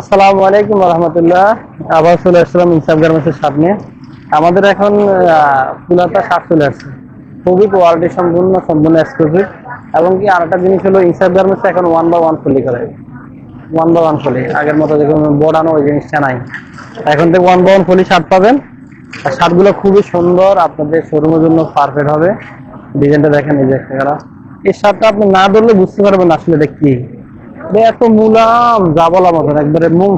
আসসালামু আলাইকুম রহমতুল্লাহ। আবার চলে আসলাম ইনসাফ গার্মেন্টসের সামনে। আমাদের এখন ফুলাতা শার্ট চলে আসছে। খুবই কোয়ালিটি সম্পূর্ণ সম্পূর্ণ এক্সক্লুসিভ এবং কি আরেকটা জিনিস হলো, ইনসাফ গার্মেন্টস এখন ওয়ান বা ওয়ান ফুলি করে। ওয়ান বা ওয়ান ফুলি আগের মতো দেখুন বোর্ডানো ওই জিনিসটা নাই। এখন থেকে ওয়ান বা ওয়ান ফুলি শার্ট পাবেন। আর শার্টগুলো খুবই সুন্দর, আপনাদের শোরুমের জন্য পারফেক্ট হবে। ডিজাইনটা দেখেন, এই যে একটা। এই শার্টটা আপনি না ধরলে বুঝতে পারবেন আসলে এটা কি। এত মুলাম, যা বলা মতন একবারে মুম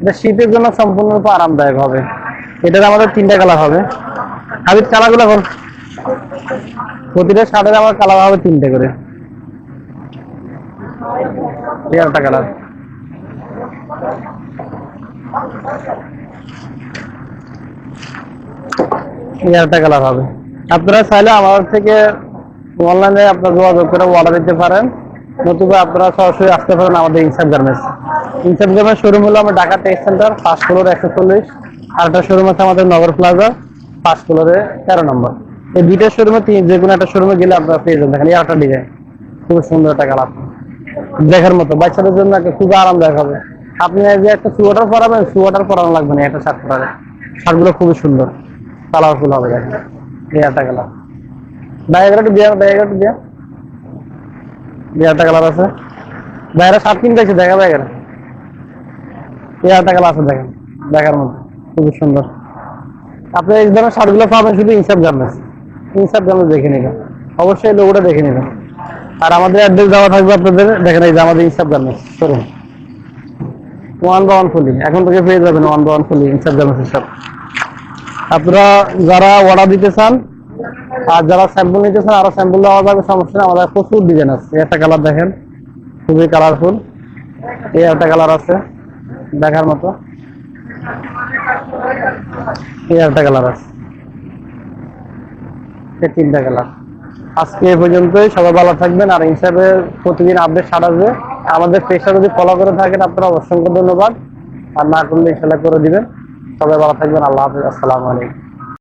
এটা শীতের জন্য সম্পূর্ণরূপে আরামদায়ক হবে। এটার আমাদের তিনটা কালার হবে। হাবিব কালারগুলো এখন প্রতিটা শার্টের আমার কালার হবে তিনটে করে। একটা কালার কালার হবে। আপনারা চাইলে আমার থেকে অনলাইনে আপনার যোগাযোগ করে অর্ডার দিতে পারেন। নতুবা আপনারা সরাসরি আসতে পারেন আমাদের ইনসাফ গার্মেন্টস ইনসাফ গার্মেন্টস শোরুম হলো আমার Dhaka tex centre first floor একশো চল্লিশ। আর একটা শোরুম আছে আমাদের নগর প্লাজা ফার্স্ট ফ্লোরে তেরো নম্বর। এই দুইটা শোরুমে যে কোনো একটা শোরুমে গেলে আপনারা পেয়ে যাবেন। দেখেন এই একটা ডিজাইন খুব সুন্দর একটা কালার দেখার মতো। বাচ্চাদের জন্য একটা খুব আরামদায়ক হবে। আপনি যে একটা সুয়াটার পরাবেন সুয়াটার পরানো লাগবে না একটা শার্ট পরাবে শার্টগুলো খুবই সুন্দর। কালারফুল হবে দেখেন। এই একটা কালার ডায়াগ্রাফটি দিয়া ডায়াগ্রাফটি দিয়া এই কালার আছে। বাইরে শার্ট কিনতে আছে দেখা এই একটা কালার আছে, দেখেন, দেখার মতো, খুবই সুন্দর। আপনি এই ধরনের শার্টগুলো পাবেন শুধু ইনসাফ গার্মেন্টস ইনসাফ গার্মেন্টস দেখে নেবেন। অবশ্যই লোগোটা দেখে নেবেন। আর আমাদের অ্যাড্রেস দেওয়া থাকবে আপনাদের, দেখেন এই যে আমাদের ইনসাফ গার্মেন্টস শোরুম ওয়ান বা ওয়ান ফুলি, এখন থেকে পেয়ে যাবেন ওয়ান বা ওয়ান ফুলি ইনসাফ গার্মেন্টস সব আপনারা যারা অর্ডার দিতে চান আর যারা স্যাম্পল নিতে চান আরও স্যাম্পল দেওয়া যাবে, সমস্যা নেই। আমাদের প্রচুর ডিজাইন আছে। একটা কালার দেখেন। খুবই কালারফুল এই একটা কালার আছে, দেখার মতো। এই একটা কালার আছে। তিনটা কালার আজকে এ পর্যন্তই। সবাই ভালো থাকবেন। আর হিসাবে প্রতিদিন আপডেট আসবে আমাদের পেজটা যদি ফলো করে থাকেন, আপনারা অসংখ্য ধন্যবাদ। আর না করলে ইনশাল্লাহ করে দিবেন। সবাই ভালো থাকবেন। আল্লাহ হাফিজ। আসসালামু আলাইকুম।